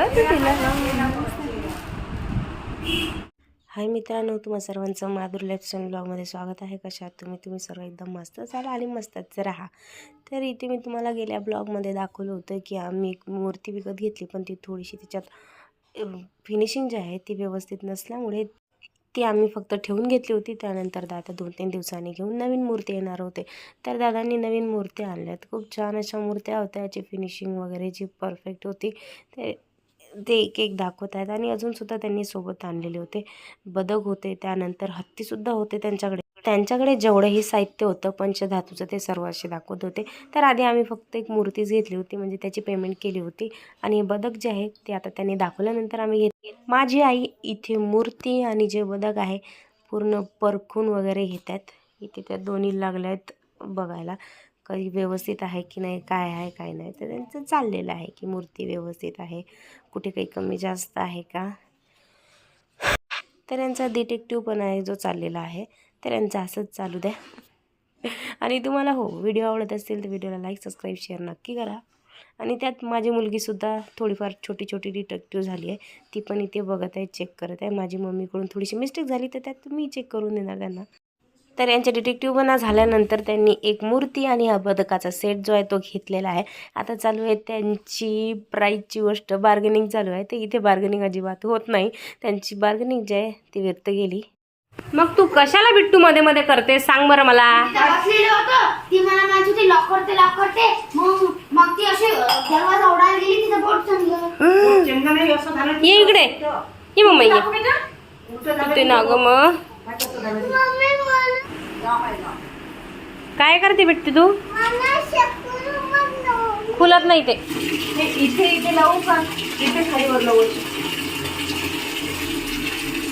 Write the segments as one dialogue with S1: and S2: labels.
S1: बघायचं तिला. हाय मित्रांनो तुम्हा सर्वांचं माधुर लेफ्टन ब्लॉगमध्ये स्वागत आहे. कशा आहात तुम्ही? तुम्ही सर्व एकदम मस्त चाला आणि मस्तच राहा. तर इथे मी तुम्हाला गेल्या ब्लॉगमध्ये दाखवलं होतं की आम्ही एक मूर्ती विकत घेतली पण ती थोडीशी त्याच्यात फिनिशिंग जी आहे ती व्यवस्थित नसल्यामुळे ती आम्ही फक्त ठेवून घेतली होती. त्यानंतर दादा दोन तीन दिवसांनी घेऊन नवीन मूर्ती येणार होते. तर दादांनी नवीन मूर्ती आणल्यात. खूप छान अशा मूर्त्या होत्या याची फिनिशिंग वगैरे जी परफेक्ट होती. ते ते एक एक दाखवत आहेत आणि अजूनसुद्धा त्यांनी सोबत आणलेले होते. बदक होते त्यानंतर हत्तीसुद्धा होते त्यांच्याकडे. त्यांच्याकडे जेवढंही साहित्य होतं पंचधातूचं ते सर्व असे दाखवत होते. तर आधी आम्ही फक्त एक मूर्तीच घेतली होती म्हणजे त्याची पेमेंट केली होती. आणि बदक जे आहे ते आता त्यांनी दाखवल्यानंतर आम्ही घेतली. माझी आई इथे मूर्ती आणि जे बदक आहे पूर्ण परखून वगैरे घेतात इथे त्या दोन्ही लागल्या आहेत बघायला. काही व्यवस्थित आहे की नाही काय आहे काय नाही. तर त्यांचं चाललेलं आहे की मूर्ती व्यवस्थित आहे. कुठे काही कमी जास्त आहे का? तर यांचा डिटेक्टिव्ह पण आहे जो चाललेला आहे. तर यांचं असंच चालू द्या. आणि तुम्हाला हो व्हिडिओ आवडत असेल तर व्हिडिओला लाईक सबस्क्राईब शेअर नक्की करा. आणि त्यात माझी मुलगीसुद्धा थोडीफार छोटी छोटी डिटेक्टिव्ह झाली आहे. ती पण इथे बघत आहे चेक करत आहे. माझी मम्मीकडून थोडीशी मिस्टेक झाली तर त्यात मी चेक करून देणार त्यांना. तर यांच्या डिटेक्टिव्ह बना झाल्यानंतर त्यांनी एक मूर्ती आणि हा बदकाचा सेट जो आहे तो घेतलेला आहे. आता चालू आहे त्यांची प्राईजची गोष्ट. बार्गेनिंग चालू आहे. ते इथे बार्गेनिंग अजिबात होत नाही. त्यांची बार्गेनिंग जी आहे ती व्यक्त गेली मग तू कशाला बिट्टू मध्ये मध्ये करते सांग बरं मला.
S2: बसलेलं होतं. ती मला म्हणत होती. लॉक करते लॉक करते. मग मग ती अशी अं, दरवाजा उडायला गेली. तिचं बोट चांगलं
S1: ये इकडे. ये मम्मा ये. ते ना ग मग. काय करते बिट्टू तू? खुलत नाही ते.
S3: इथे इथे लावू का? इथे खालीवर लावू.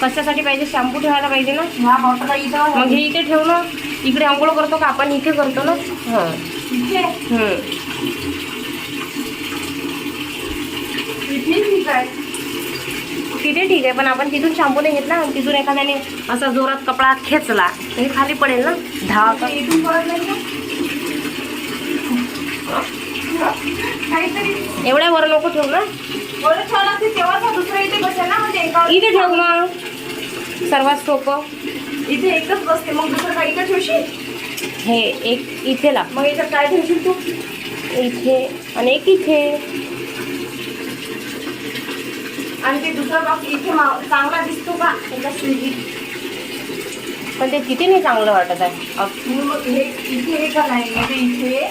S1: कशासाठी पाहिजे? शॅम्पू ठेवायला पाहिजे ना?
S3: ह्या बॉटल इथं
S1: मग हे इथे ठेव ना. इकडे आंघोळ करतो का? आपण इथे करतो ना? हां.
S3: इथे?
S1: हम्म.
S3: इथे ठीक आहे.
S1: तिथे ठीक आहे पण आपण तिथून शॅम्पू नाही घेतला. आणि तिथून एखाद्याने असा जोरात कपडा खेचला हे खाली पडेल ना? धावा
S3: इथे इथून पडत नाही का?
S1: एवढ्या वर नको ठेवू ना.
S3: इथे ना म्हणजे
S1: इथे ठेव मग सर्वात सोपं.
S3: इथे एकच बसते मग दुसरं काही इकडे ठेवशील?
S1: हे एक इथे लाव.
S3: मग याच्यात काय ठेवशील तू?
S1: इथे आणि एक इथे.
S3: आणि ते दुसरा बॉक्स इथे मा- चांगला दिसतो का? त्याच्या स्विगी
S1: पण ते तिथे नाही चांगलं वाटत आहे?
S3: हे इथे हे का नाही इथे इथे.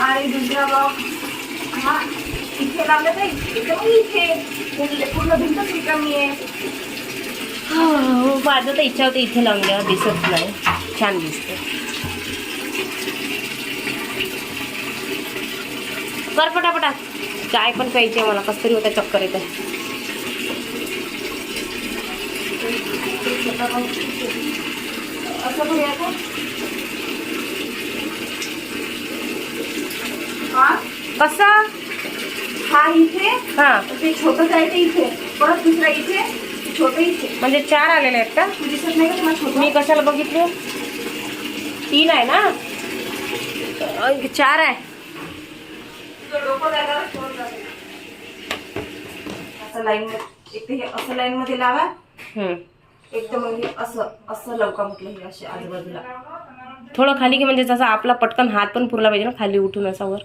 S3: आणि दुसरा बॉक्स हा इथे लावलं तर इथे मग इथे. पूर्ण- भिंतच रिकामी आहे.
S1: हो, माझं तर इच्छा होती इथे लावून द्यावं दिसत नाही. छान दिसते कर पटापटा. चाय पण प्यायची मला कस तरी होता चक्कर येत
S3: असं करूया का हा
S1: कसा
S3: हा इथे?
S1: हाँ.
S3: ते आहे ते इथे. परत दुसरा इथे छोटं इथे.
S1: म्हणजे चार आलेले आहेत का?
S3: दिसत नाही का छोटं?
S1: मी कशाला बघितले? तीन आहे ना? अ, चार आहे.
S3: तुझं डोकं जागावर ठेवून जाते. असं लाईन एक तर हे असं लाईन मध्ये लावा.
S1: हम्म.
S3: एकदम हे असं असं लवका म्हटलं हे असे आजूबाजूला.
S1: थोडं खाली की म्हणजे जसा आपला पटकन हात पण पुरला पाहिजे ना खाली उठून असा वर.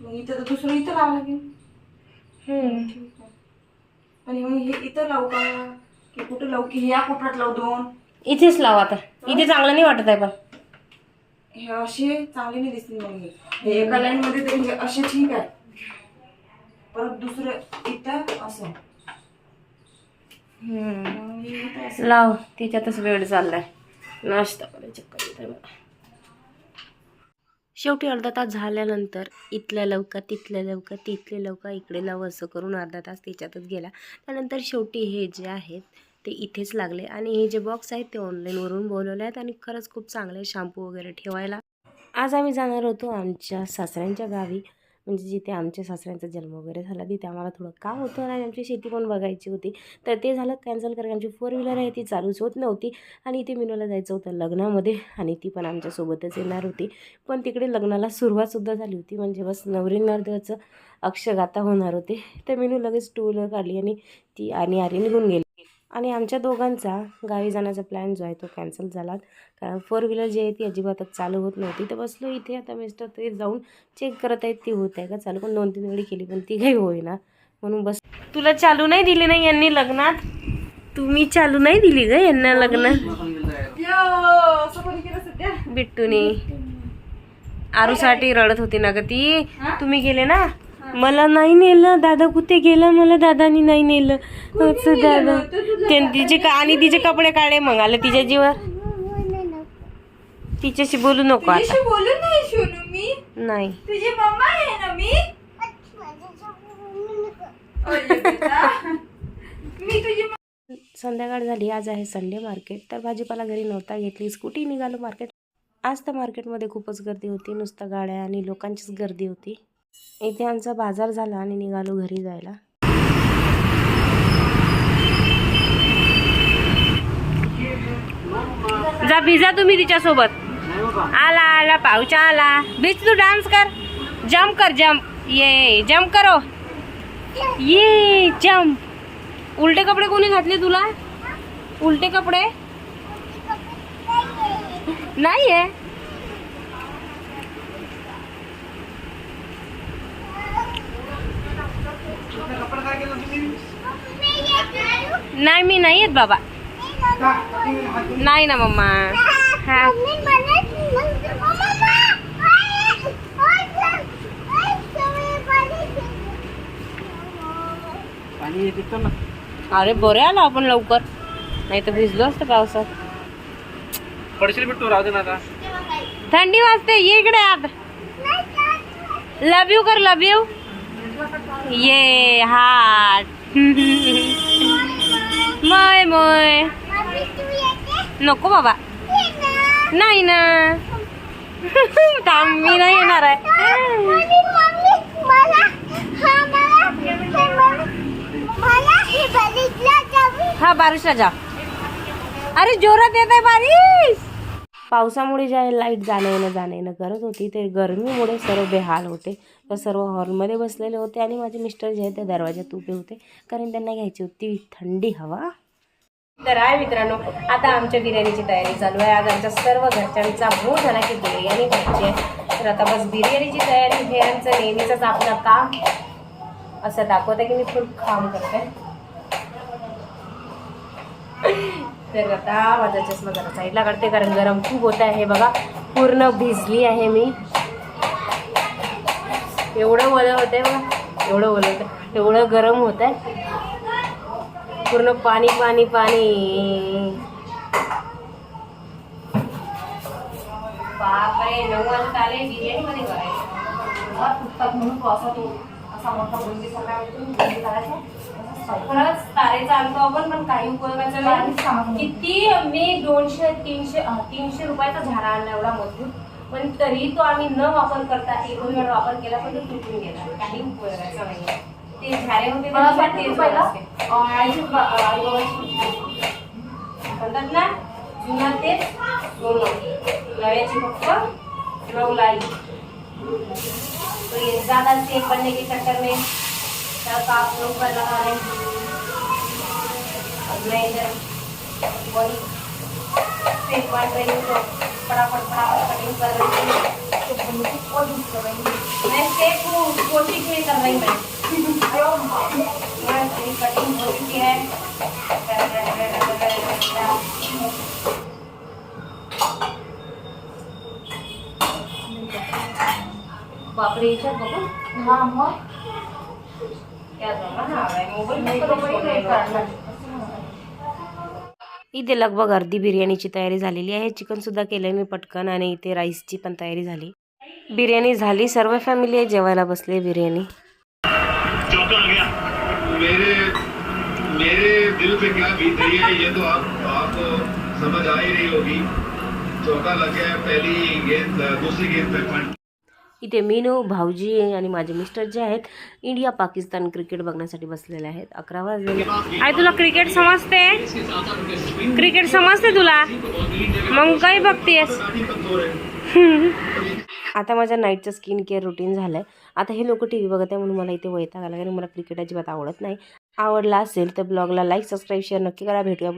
S3: मग इथं तर दुसरं इथं लावा लागेल.
S1: हम्म.
S3: आणि मग हे इथं लावू का? की कुठं लावू? की या कोपऱ्यात लावू दोन?
S1: इथेच लावा आता. इथे चांगलं नाही वाटत आहे पण.
S3: हे असे चांगले नाही दिसतील मग हे. हे एका लाईन मध्ये तरी हे असे ठीक आहे. परत दुसरं इथं असं.
S1: लाव त्याच्यातच वेळ चाललाय. नाश्ता करायचं कधी मला शेवटी अर्धा तास झाल्यानंतर इथल्या लवका तिथल्या लवका तिथले लवका इकडे लाव असं करून अर्धा तास त्याच्यातच गेला. त्यानंतर शेवटी हे जे आहेत ते इथेच लागले. आणि हे जे बॉक्स आहेत ते ऑनलाईनवरून बोलवले आहेत आणि खरंच खूप चांगले शॅम्पू वगैरे ठेवायला. आज आम्ही जाणार होतो आमच्या सासऱ्यांच्या गावी.
S4: म्हणजे जिथे आमच्या सासऱ्यांचा जन्म वगैरे झाला तिथे आम्हाला थोडं काम होतं आणि आमची शेती पण बघायची होती. तर ते झालं कॅन्सल कारण आमची फोर व्हीलर आहे ती चालूच होत नव्हती. आणि इथे मिनोला जायचं होतं लग्नामध्ये आणि ती पण आमच्यासोबतच येणार होती. पण तिकडे लग्नाला सुरुवातसुद्धा झाली होती. म्हणजे बस नवरी नवरदेवाचं अक्षगाथा होणार होते. तर मिनू लगेच टू व्हीलर काढली आणि ती आणि आरी निघून गेली. आणि आमच्या दोघांचा गावी जाण्याचा प्लॅन जो आहे तो कॅन्सल झाला कारण फोर व्हीलर जी आहे ती अजिबातच चालू होत नव्हती. तर बसलो इथे. आता मिस्टर तरी जाऊन चेक करत आहेत. ती होत आहे का? चालू पण दोन तीन वेळी केली पण ती काही होईना. म्हणून बस तुला चालू नाही दिली नाही यांनी लग्नात? तुम्ही चालू नाही दिली ग यांना लग्न? बिट्टूने. आरूसाठी रडत होती ना ग ती. तुम्ही गेले ना? मला नाही नेलं. दादा कुठे गेलं? मला दादानी नाही नेलं. दादा. ते तिचे का आणि तिचे कपडे काढे मग. आले तिच्या जीवा. तिच्याशी बोलू नको आता.
S3: तुझ्याशी बोलू नाही सोनू मी.
S4: नाही.
S3: तुझी मम्मा आहे ना मी? अरे बेटा. मी तुझी मम्मा-
S4: संध्याकाळ झाली. आज आहे संडे मार्केट. तर भाजीपाला घरी नव्हता घेतली. स्कूटी निघालो मार्केट. आज तर मार्केटमध्ये खूपच गर्दी होती. नुसतं गाड्या आणि लोकांचीच गर्दी होती. इथे आमचा बाजार झाला आणि निघालो घरी जायला. जा भिजा तुम्ही तिच्यासोबत. आला आला पाऊचा आला. भिज तू डान्स कर. जम्प कर जम्प ये जम्प करो. ये जम्प उलटे कपडे कोणी घातले तुला? उलटे कपडे? नाही आहे नाही मी नाही येत बाबा. नाही ना मम्मा. हा. अरे बरे आलो आपण लवकर. नाही तर भिजलो असतं पावसात.
S5: पडशील राहू दे ना आता.
S4: थंडी वाजते ये इकडे आत. लव यू कर लव यू ये हाट मय मय नको बाबा. नाही ना. थांब मी नाही येणार आहे. हा बारिशला जा. अरे जोरात येत आहे बारिश. पावसामुळे ज्या लाइट जाणं येणं जाणं येणं करत होती. ते गरमीमुळे सर्व बेहाल होते. तर सर्व हॉलमध्ये बसलेले होते आणि माझे मिस्टर जे आहेत ते दरवाज्यात उभे होते. कारण त्यांना घ्यायची होती थंडी हवा. तर आहे मित्रांनो आता आमच्या बिर्याणीची तयारी चालू आहे. आज आमच्या सर्व घरच्यांचा मूड झाला की बिर्याणी खायची आहे. तर आता बस बिर्याणीची तयारी. हे आमचं नेहमीचंच आपलं काम. असं दाखवतं की मी खूप काम करते. तर आता माझा चष्मा जरा साईडला काढते कारण गरम खूप होत आहे. बघा पूर्ण भिजली आहे मी. एवढं ओलं होत आहे बघा. एवढं ओलं होतं एवढं गरम होत आहे. पूर्ण पाणी पाणी पाणी. बापरे नऊ वाजता आले बिर्याणी मध्ये करायचं. म्हणून तो असा तो असा मोठा बुंदी करायचा. खरंच तारेचा आणतो आपण पण काही उपयोगाचं नाही. किती मी दोनशे तीनशे तीनशे रुपयाचा झाडा आणला एवढा मजबूत. पण तरी तो आम्ही न वापर करता एक दोन वेळा वापर केला पण तो तुटून गेला. काही उपयोगाचा नाही. ते झाडे होते. म्हणतात ना जुना तेच सोनं नव्याची फक्त नऊ लाई तो ये ज्यादा से बनने के चक्कर में क्या आप लोग कर लगा रहे हैं अब मैं इधर वही फेक बांट रही हूँ तो फटाफट फटाफट कटिंग कर रही हूँ। मैं सेफ हूँ कोशिश नहीं कर रही मैं। मैं कटिंग हो चुकी है। बापरे याच्यात बघू क्या जमाना आ रहा है मोबाईल इथे लगभग अर्धी बिर्याणीची तयारी झालेली आहे. चिकनसुद्धा केलं मी पटकन आणि इथे राईसची पण तयारी झाली. बिर्याणी झाली. सर्व फॅमिली आहे. जेवायला बसले बिर्याणी.
S5: मेरे दिल पे क्या बीत रही है ये तो आप आपको समझ आ ही रही होगी। चौका लग गया पहली गेंद दूसरी गेंद पे पॉइंट
S1: इथे मीनू भाऊजी आणि माझे मिस्टर जे आहेत इंडिया पाकिस्तान क्रिकेट बघण्यासाठी बसलेले आहेत. अकरा वाजले. आई तुला क्रिकेट समजते? क्रिकेट समजते तुला? मग काही बघतेस? आता माझ्या नाईटचं स्किन केअर रुटीन झालं आहे आता हे लोक टी व्ही बघत आहे म्हणून मला इथे वैताग आला कारण मला क्रिकेट अजिबात आवडत नाही. आवडला असेल तर ब्लॉगला लाईक सबस्क्राईब शेअर नक्की करा. भेटूया